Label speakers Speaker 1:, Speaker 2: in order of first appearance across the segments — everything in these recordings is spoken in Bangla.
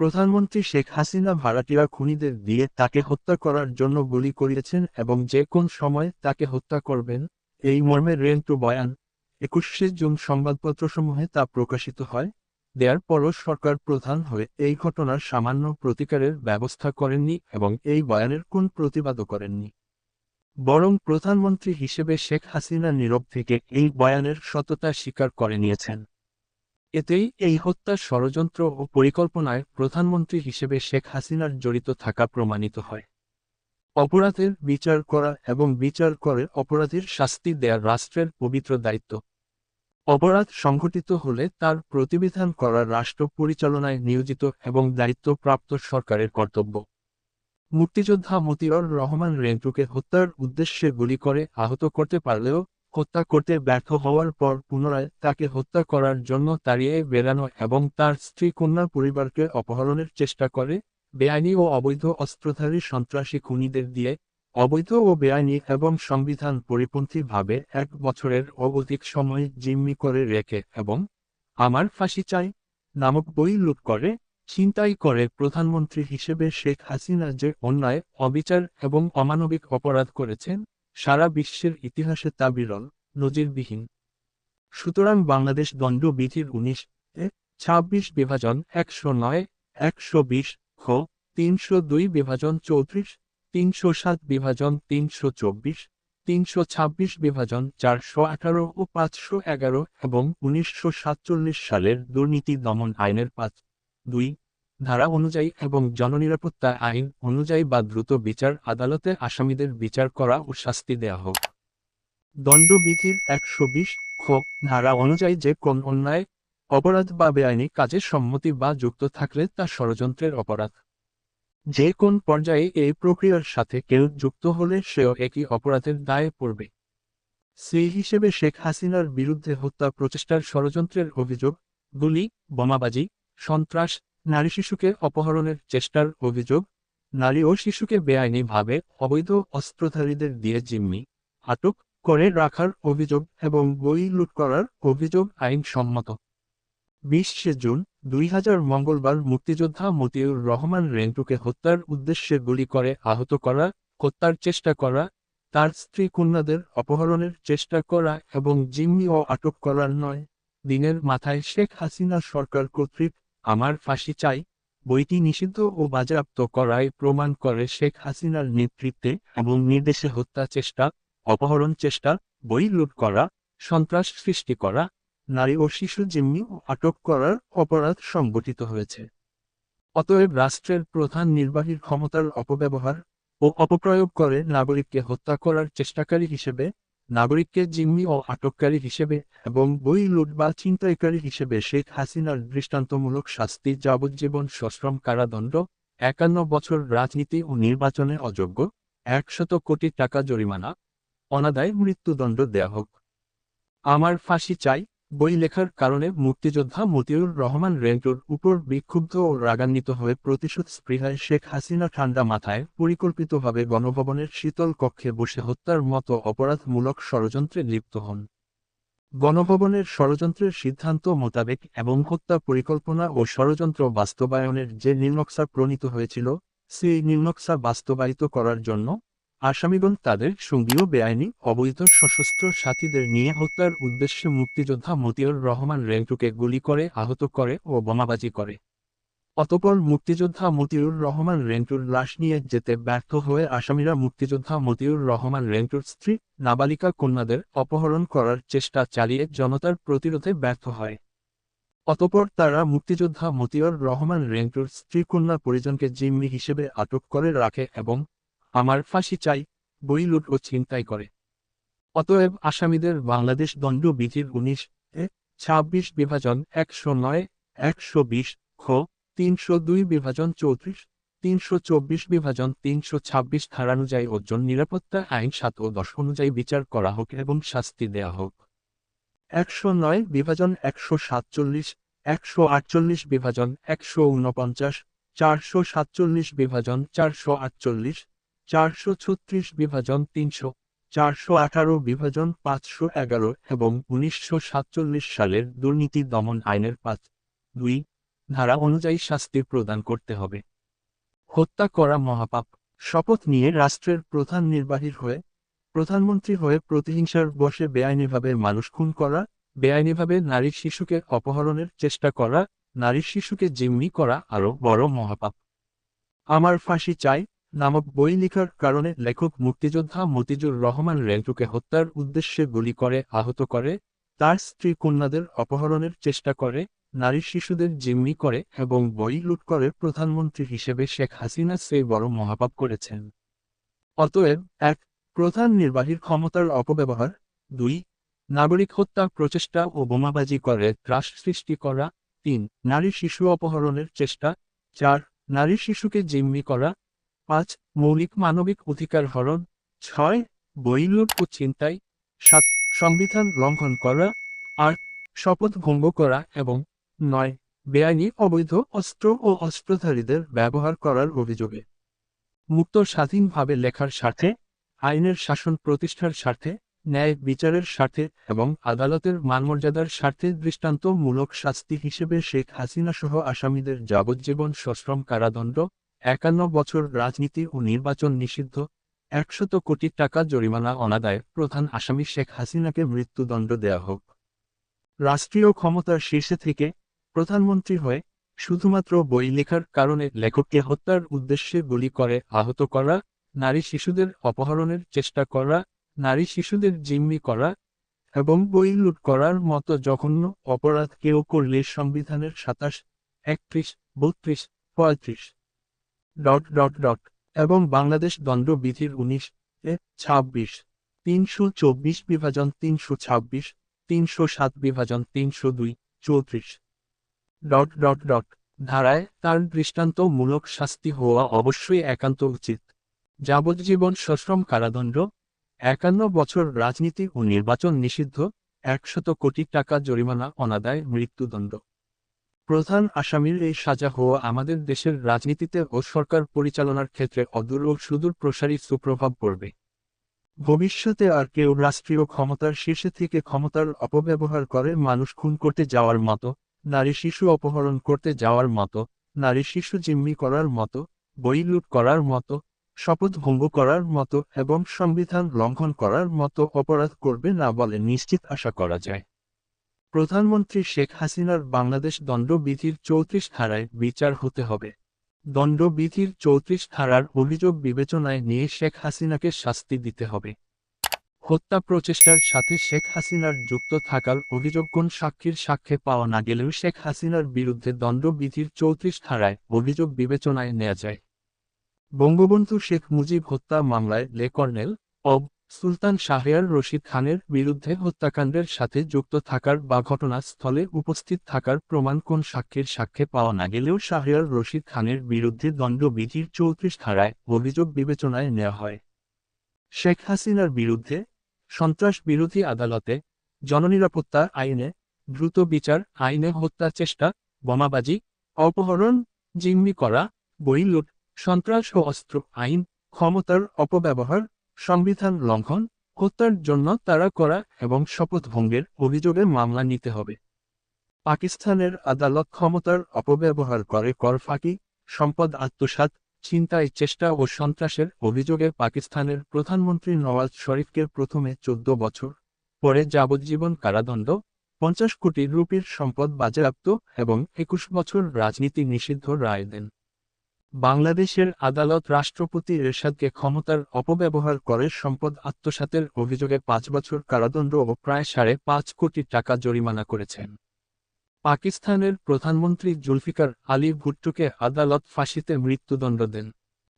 Speaker 1: প্রধানমন্ত্রী শেখ হাসিনা ভাড়াটিয়া খুনিদের দিয়ে তাকে হত্যা করার জন্য গুলি করিয়েছেন এবং যে কোন সময় তাকে হত্যা করবেন, এই মর্মে রেন্টু বয়ান। একুশে জুন সংবাদপত্রসমূহে তা প্রকাশিত হয়। দেয়ার পরও সরকার প্রধান হয়ে এই ঘটনার সামান্য প্রতিকারের ব্যবস্থা করেননি এবং এই বয়ানের কোন প্রতিবাদও করেননি। বরং প্রধানমন্ত্রী হিসেবে শেখ হাসিনা নীরব থেকে এই বয়ানের সততা স্বীকার করে নিয়েছেন। এতেই এই হত্যার ষড়যন্ত্র ও পরিকল্পনায় প্রধানমন্ত্রী হিসেবে শেখ হাসিনার জড়িত থাকা প্রমাণিত হয়। অপরাধের বিচার করা এবং বিচার করে অপরাধীর শাস্তি দেয়া রাষ্ট্রের পবিত্র দায়িত্ব। অপরাধ সংঘটিত হলে তার প্রতিবিধান করা রাষ্ট্র পরিচালনায় নিয়োজিত এবং দায়িত্বপ্রাপ্ত সরকারের কর্তব্য। মুক্তিযোদ্ধা মতিউর রহমান রেন্টুকে হত্যার উদ্দেশ্যে গুলি করে আহত করতে পারলেও হত্যা করতে ব্যর্থ হওয়ার পর পুনরায় তাকে হত্যা করার জন্য তাড়িয়ে বেড়ানো এবং তার স্ত্রী কন্যা পরিবারকে অপহরণের চেষ্টা করে, বেআইনি ও অবৈধ অস্ত্রধারী সন্ত্রাসী খুনিদের দিয়ে অবৈধ ও বেআইনি এবং সংবিধান পরিপন্থীভাবে এক বছরের অবধিক সময় জিম্মি করে রেখে এবং আমার ফাঁসি চাই নামক বই লুট করে, ছিনতাই করে প্রধানমন্ত্রী হিসেবে শেখ হাসিনা যে অন্যায়, অবিচার এবং অমানবিক অপরাধ করেছেন, সারা বিশ্বের ইতিহাসে তা বিরল। নজিরবিহীন। সুতরাং বাংলাদেশ দণ্ডবিধির উনিশ ছাব্বিশ বিভাজন একশো নয়, একশো বিশ খ তিনশো দুই বিভাজন চৌত্রিশ, তিনশো সাত বিভাজন তিনশো চব্বিশ, তিনশো ছাব্বিশ বিভাজন চারশো আঠারো ও পাঁচশো এগারো এবং উনিশশো সাতচল্লিশ সালের দুর্নীতি দমন আইনের পাঁচ দুই ধারা অনুযায়ী এবং জননিরাপত্তা আইন অনুযায়ী বা দ্রুত বিচার আদালতে আসামিদের বিচার করা ও শাস্তি দেয়া হোক। দণ্ডবিধির একশো বিশ খ, ধারা অনুযায়ী যে কোন অন্যায়, অপরাধ বা বেআইনি কাজে সম্মতি বা যুক্ত থাকলে তা ষড়যন্ত্রের অপরাধ। যে কোন পর্যায়ে এই প্রক্রিয়ার সাথে কেউ যুক্ত হলে সেও একই অপরাধের দায়ে পড়বে। সেই হিসেবে শেখ হাসিনার বিরুদ্ধে হত্যা প্রচেষ্টার ষড়যন্ত্রের অভিযোগ, গুলি, বোমাবাজি, সন্ত্রাস, নারী শিশুকে অপহরণের চেষ্টার অভিযোগ, নারী ও শিশুকে বেআইনিভাবে অবৈধ অস্ত্রধারীদের দিয়ে জিম্মি, আটক করে রাখার অভিযোগ এবং বই লুট করার অভিযোগ আইনসম্মত। বিশে জুন, দুই হাজার মঙ্গলবার মুক্তিযোদ্ধা মতিউর রহমান রেন্টুকে হত্যার উদ্দেশ্যে গুলি করে আহত করা, হত্যার চেষ্টা করা, তার স্ত্রী কন্যাদের অপহরণের চেষ্টা করা এবং জিম্মি ও আটক করার নয় দিনের মাথায় শেখ হাসিনা সরকার কর্তৃক আমার ফাঁসি চাই, বইটি নিষিদ্ধ ও বাজেয়াপ্ত করায় প্রমাণ করে শেখ হাসিনার নেতৃত্বে এবং নির্দেশে হত্যা চেষ্টা অপহরণ চেষ্টা, বই লুট করা, সন্ত্রাস সৃষ্টি করা, নারী ও শিশু জিম্মি আটক করার অপরাধ সংগঠিত হয়েছে। অতএব রাষ্ট্রের প্রধান নির্বাহীর ক্ষমতার অপব্যবহার ও অপপ্রয়োগ করে নাগরিককে হত্যা করার চেষ্টাকারী হিসেবে, নাগরিককে জিম্মি ও আটককারী হিসেবে এবং বই লুট বা ছিনতাইকারী হিসেবে শেখ হাসিনার দৃষ্টান্তমূলক শাস্তি যাবজ্জীবন সশ্রম কারাদণ্ড, একান্ন বছর রাজনীতি ও নির্বাচনে অযোগ্য, একশত কোটি টাকা জরিমানা অনাদায় মৃত্যুদণ্ড দেয়া হোক। আমার ফাঁসি চাই, বই লেখার কারণে মুক্তিযোদ্ধা মতিউর রহমান রেন্টুর উপর বিক্ষুব্ধ ও রাগান্বিত হয়ে প্রতিশোধ স্পৃহায় শেখ হাসিনা ঠান্ডা মাথায় পরিকল্পিতভাবে গণভবনের শীতল কক্ষে বসে হত্যার মতো অপরাধমূলক ষড়যন্ত্রে লিপ্ত হন। গণভবনের ষড়যন্ত্রের সিদ্ধান্ত মোতাবেক এবং হত্যা পরিকল্পনা ও ষড়যন্ত্র বাস্তবায়নের যে নির্নকশা প্রণীত হয়েছিল, সেই নির্নকশা বাস্তবায়িত করার জন্য আসামিগণ তাদের সঙ্গীয় বেআইনি, অবৈধ, সশস্ত্র সাথীদের নিয়ে হত্যার উদ্দেশ্যে মুক্তিযোদ্ধা মতিউর রহমান রেন্টুকে গুলি করে, আহত করে ও বোমাবাজি করে। অতপর মুক্তিযোদ্ধা মতিউর রহমান রেন্টুর লাশ নিয়ে যেতে ব্যর্থ হয়ে আসামিরা মুক্তিযোদ্ধা মতিউর রহমান রেন্টুর স্ত্রী, নাবালিকা কন্যাদের অপহরণ করার চেষ্টা চালিয়ে জনতার প্রতিরোধে ব্যর্থ হয়। অতপর তারা মুক্তিযোদ্ধা মতিউর রহমান রেন্টুর স্ত্রী কন্যা পরিজনকে জিম্মি হিসেবে আটক করে রাখে এবং আমার ফাঁসি চাই, বই লুট ও ছিনতাই করে। অতএব আসামিদের বাংলাদেশ দণ্ডবিধির উনিশ এ ছাব্বিশ বিভাজন একশো নয়, একশো বিশ, খ, তিনশো দুই বিভাজন চৌত্রিশ, তিনশো চব্বিশ বিভাজন তিনশো ছাব্বিশ ধারানুযায়ী ওজন নিরাপত্তা আইন সাত ও দশ অনুযায়ী বিচার করা হোক এবং শাস্তি দেয়া হোক। একশো নয় বিভাজন একশো সাতচল্লিশ, একশো আটচল্লিশ বিভাজন একশো ঊনপঞ্চাশ, চারশো সাতচল্লিশ বিভাজন চারশো আটচল্লিশ চারশো ছত্রিশ বিভাজন তিনশো, চারশো আঠারো বিভাজন পাঁচশো এগারো এবং উনিশশো সাতচল্লিশ সালের দুর্নীতি দমন আইনের পাঁচ, দুই, ধারা অনুযায়ী শাস্তি প্রদান করতে হবে। হত্যা করা মহাপাপ, শপথ নিয়ে রাষ্ট্রের প্রধান নির্বাহীর হয়ে, প্রধানমন্ত্রী হয়ে প্রতিহিংসার বসে বেআইনিভাবে মানুষ খুন করা, বেআইনিভাবে নারী শিশুকে অপহরণের চেষ্টা করা, নারী শিশুকে জিম্মি করা আরও বড় মহাপাপ। আমার ফাঁসি চাই নামক বই লেখার কারণে লেখক মুক্তিযোদ্ধা মতিজুর রহমান রেন্টুকে হত্যার উদ্দেশ্যে গুলি করে, আহত করে, তার স্ত্রী কন্যাদের অপহরণের চেষ্টা করে, নারী শিশুদের জিম্মি করে এবং বই লুট করে প্রধানমন্ত্রী হিসেবে শেখ হাসিনা সেই বড় মহাপাপ করেছেন। অতএব, এক, প্রধান নির্বাহীর ক্ষমতার অপব্যবহার। দুই, নাগরিক হত্যা প্রচেষ্টা ও বোমাবাজি করে, ত্রাস সৃষ্টি করা। তিন, নারী শিশু অপহরণের চেষ্টা। চার, নারী শিশুকে জিম্মি করা। পাঁচ, মৌলিক মানবিক অধিকার হরণ। ছয় বইলুট ও চিন্তায়। সাত, সংবিধান লঙ্ঘন করা। আট, শপথ ভঙ্গ করা এবং নয়, বেআইনি অবৈধ অস্ত্র ও অস্ত্রধারীদের ব্যবহার করার অভিযোগে। মুক্ত স্বাধীনভাবে লেখার স্বার্থে, আইনের শাসন প্রতিষ্ঠার স্বার্থে, ন্যায় বিচারের স্বার্থে এবং আদালতের মানমর্যাদার স্বার্থে দৃষ্টান্তমূলক শাস্তি হিসেবে শেখ হাসিনা সহ আসামিদের যাবজ্জীবন সশ্রম কারাদণ্ড একান্ন বছর রাজনীতি ও নির্বাচন নিষিদ্ধ, একশত কোটি টাকা জরিমানা অনাদায়ে প্রধান আসামি শেখ হাসিনাকে মৃত্যুদণ্ড দেয়া হোক। রাষ্ট্রীয় ক্ষমতার শীর্ষে থেকে প্রধানমন্ত্রী হয়ে শুধুমাত্র বই লেখার কারণে লেখককে হত্যার উদ্দেশ্যে গুলি করে আহত করা, নারী শিশুদের অপহরণের চেষ্টা করা, নারী শিশুদের জিম্মি করা এবং বই লুট করার মতো জঘন্য অপরাধ কেউ করলে সংবিধানের সাতাশ, একত্রিশ, বত্রিশ, পঁয়ত্রিশ ডট ডট ডট এবং বাংলাদেশ দণ্ডবিধির উনিশ এ ছাব্বিশ, তিনশো চব্বিশ বিভাজন তিনশো ছাব্বিশ, তিনশো সাত বিভাজন তিনশো দুই, চৌত্রিশ। ডট ডট ডট ধারায় তার দৃষ্টান্তমূলক শাস্তি হওয়া অবশ্যই একান্ত উচিত। যাবজ্জীবন সশ্রম কারাদণ্ড, একান্ন বছর রাজনীতি ও নির্বাচন নিষিদ্ধ, একশত কোটি টাকা জরিমানা অনাদায় মৃত্যুদণ্ড। প্রধান আসামির এই সাজা হওয়া আমাদের দেশের রাজনীতিতে ও সরকার পরিচালনার ক্ষেত্রে অদূর ও সুদূর প্রসারী সুপ্রভাব পড়বে। ভবিষ্যতে আর কেউ রাষ্ট্রীয় ক্ষমতার শীর্ষে থেকে ক্ষমতার অপব্যবহার করে মানুষ খুন করতে যাওয়ার মতো, নারী শিশু অপহরণ করতে যাওয়ার মতো, নারী শিশু জিম্মি করার মতো, বই লুট করার মতো, শপথ ভঙ্গ করার মতো এবং সংবিধান লঙ্ঘন করার মতো অপরাধ করবে না বলে নিশ্চিত আশা করা যায়। প্রধানমন্ত্রী শেখ হাসিনার বাংলাদেশ দণ্ডবিধির চৌত্রিশ ধারায় বিচার হতে হবে। দণ্ডবিধির চৌত্রিশ ধারার অভিযোগ বিবেচনায় নিয়ে শেখ হাসিনাকে শাস্তি দিতে হবে। হত্যা প্রচেষ্টার সাথে শেখ হাসিনার যুক্ত থাকার অভিযোগ কোন সাক্ষীর সাক্ষ্যে পাওয়া না গেলেও শেখ হাসিনার বিরুদ্ধে দণ্ডবিধির চৌত্রিশ ধারায় অভিযোগ বিবেচনায় নেওয়া যায়। বঙ্গবন্ধু শেখ মুজিব হত্যা মামলায় লে কর্নেল অব সুলতান শাহরিয়ার রশিদ খানের বিরুদ্ধে হত্যাকাণ্ডের সাথে যুক্ত থাকার বা ঘটনাস্থলে উপস্থিত থাকার প্রমাণ কোন সাক্ষীর সাক্ষ্যে পাওয়া না গেলেও শাহরিয়ার রশিদ খানের বিরুদ্ধে দণ্ডবিধির চৌত্রিশ ধারায় অভিযোগ বিবেচনায় নেওয়া হয়। শেখ হাসিনার বিরুদ্ধে সন্ত্রাস বিরোধী আদালতে জননিরাপত্তা আইনে দ্রুত বিচার, আইনে হত্যা চেষ্টা, বোমাবাজি, অপহরণ, জিম্মি করা বই লুট সন্ত্রাস ও অস্ত্র আইন, ক্ষমতার অপব্যবহার সংবিধান লঙ্ঘন, হত্যার জন্য তারা করা এবং শপথ ভঙ্গের অভিযোগে মামলা নিতে হবে। পাকিস্তানের আদালত ক্ষমতার অপব্যবহার করে কর ফাঁকি, সম্পদ আত্মসাৎ, ছিনতাই চেষ্টা ও সন্ত্রাসের অভিযোগে পাকিস্তানের প্রধানমন্ত্রী নওয়াজ শরীফকে প্রথমে চোদ্দ বছর পরে যাবজ্জীবন কারাদণ্ড, পঞ্চাশ কোটি রুপির সম্পদ বাজেয়াপ্ত এবং একুশ বছর রাজনীতি নিষিদ্ধ রায় দেন। বাংলাদেশের আদালত রাষ্ট্রপতি এরশাদকে ক্ষমতার অপব্যবহার করে সম্পদ আত্মসাতের অভিযোগে পাঁচ বছর কারাদণ্ড ও প্রায় সাড়ে পাঁচ কোটি টাকা জরিমানা করেছেন পাকিস্তানের প্রধানমন্ত্রী জুলফিকার আলী ভুট্টোকে আদালত ফাঁসিতে মৃত্যুদণ্ড দেন।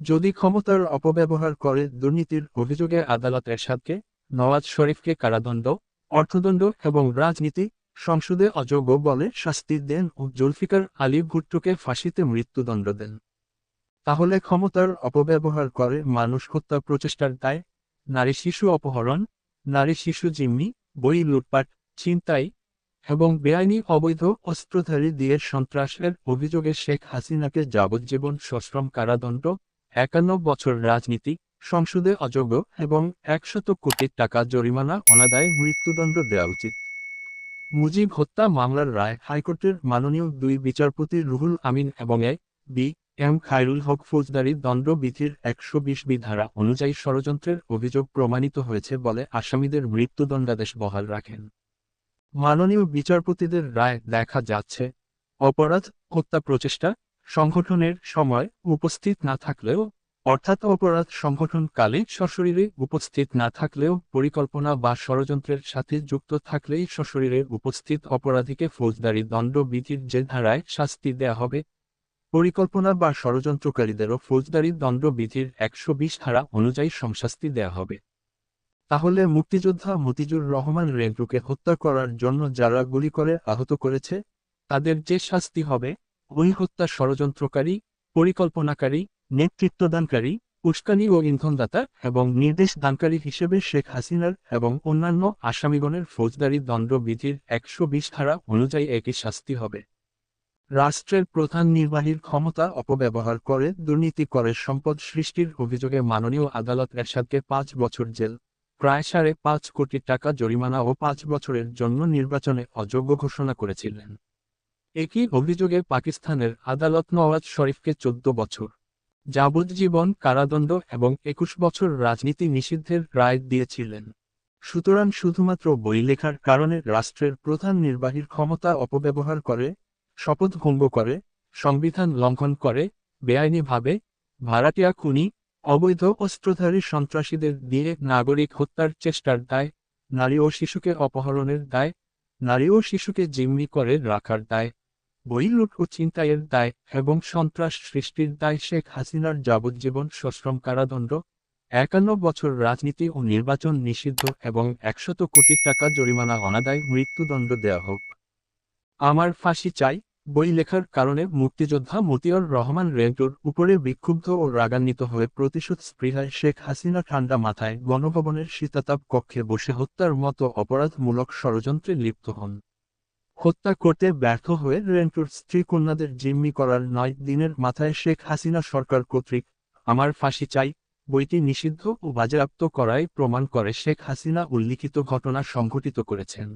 Speaker 1: যদি ক্ষমতার অপব্যবহার করে দুর্নীতির অভিযোগে আদালত এরশাদকে, নওয়াজ শরীফকে কারাদণ্ড, অর্থদণ্ড এবং রাজনীতি, সংসদে অযোগ্য বলে শাস্তি দেন ও জুলফিকার আলী ভুট্টোকে ফাঁসিতে মৃত্যুদণ্ড দেন। তাহলে ক্ষমতার অপব্যবহার করে মানুষ হত্যা প্রচেষ্টার দায়, নারী শিশু অপহরণ, নারী শিশু জিম্মি, বই লুটপাট, ছিনতাই এবং বেআইনি অবৈধ অস্ত্রধারী দিয়ে সন্ত্রাসের অভিযোগে শেখ হাসিনাকে যাবজ্জীবন সশ্রম কারাদণ্ড, একান্ন বছর রাজনীতি, সংসদে অযোগ্য এবং একশত কোটি টাকা জরিমানা অনাদায়ে মৃত্যুদণ্ড দেওয়া উচিত। মুজিব হত্যা মামলার রায় হাইকোর্টের মাননীয় দুই বিচারপতি রুহুল আমিন এবং A, B M Khairul Haque ফৌজদারি দণ্ডবিধির একশো বিশ বিধারা অনুযায়ী ষড়যন্ত্রের অভিযোগ প্রমাণিত হয়েছে বলে আসামিদের মৃত্যুদণ্ডাদেশ বহাল রাখেন। মাননীয় বিচারপতিদের রায় দেখা যাচ্ছে। অপরাধ, হত্যা প্রচেষ্টা সংগঠনের সময় উপস্থিত না থাকলেও, অর্থাৎ অপরাধ সংগঠনকালে সশরীরে উপস্থিত না থাকলেও পরিকল্পনা বা ষড়যন্ত্রের সাথে যুক্ত থাকলেই সশরীরে উপস্থিত অপরাধীকে ফৌজদারি দণ্ডবিধির যে ধারায় শাস্তি দেয়া হবে। পরিকল্পনা বা ষড়যন্ত্রকারীদেরও ফৌজদারি দণ্ডবিধির একশো বিশ ধারা অনুযায়ী সংশাস্তি দেয়া হবে। তাহলে মুক্তিযোদ্ধা মতিজুর রহমান রেন্টুকে হত্যা করার জন্য যারা গুলি করে, আহত করেছে, তাদের যে শাস্তি হবে, ওই হত্যা ষড়যন্ত্রকারী, পরিকল্পনাকারী, নেতৃত্বদানকারী, উস্কানি ও ইন্ধনদাতা এবং নির্দেশ দানকারী হিসেবে শেখ হাসিনার এবং অন্যান্য আসামিগণের ফৌজদারি দণ্ডবিধির একশো বিশ ধারা অনুযায়ী একই শাস্তি হবে। রাষ্ট্রের প্রধান নির্বাহীর ক্ষমতা অপব্যবহার করে, দুর্নীতি করে, সম্পদ সৃষ্টির অভিযোগে মাননীয় আদালত এরশাদকে পাঁচ বছর জেল, প্রায় সাড়ে পাঁচ কোটি টাকা জরিমানা ও পাঁচ বছরের জন্য নির্বাচনে অযোগ্য ঘোষণা করেছিলেন। একই অভিযোগে পাকিস্তানের আদালত নওয়াজ শরীফকে চোদ্দ বছর যাবজ্জীবন কারাদণ্ড এবং একুশ বছর রাজনীতি নিষিদ্ধের রায় দিয়েছিলেন। সুতরাং শুধুমাত্র বই লেখার কারণে রাষ্ট্রের প্রধান নির্বাহীর ক্ষমতা অপব্যবহার করে শপথ ভঙ্গ করে, সংবিধান লঙ্ঘন করে বেআইনিভাবে ভাড়াটিয়া খুনি, অবৈধ অস্ত্রধারী সন্ত্রাসীদের দিয়ে নাগরিক হত্যার চেষ্টার দায়, নারী ও শিশুকে অপহরণের দায়, নারী ও শিশুকে জিম্মি করে রাখার দায়, বই লুট ও চিন্তায়ের দায় এবং সন্ত্রাস সৃষ্টির দায় শেখ হাসিনার যাবজ্জীবন সশ্রম কারাদণ্ড, একান্ন বছর রাজনীতি ও নির্বাচন নিষিদ্ধ এবং একশত কোটি টাকা জরিমানা অনাদায় মৃত্যুদণ্ড দেয়া হোক। আমার ফাঁসি চাই, বই লেখার কারণে মুক্তিযোদ্ধা মতিউর রহমান রেন্টুর উপরে বিক্ষুব্ধ ও রাগান্বিত হয়ে প্রতিশোধ স্পৃহায় শেখ হাসিনা ঠান্ডা মাথায় গণভবনের শীতাতাপ কক্ষে বসে হত্যার মতো অপরাধমূলক ষড়যন্ত্রে লিপ্ত হন। হত্যা করতে ব্যর্থ হয়ে রেন্টুর স্ত্রী কন্যাদের জিম্মি করার নয় দিনের মাথায় শেখ হাসিনা সরকার কর্তৃক, আমার ফাঁসি চাই, বইটি নিষিদ্ধ ও বাজেয়াপ্ত করায় প্রমাণ করে শেখ হাসিনা উল্লিখিত ঘটনা সংঘটিত করেছেন।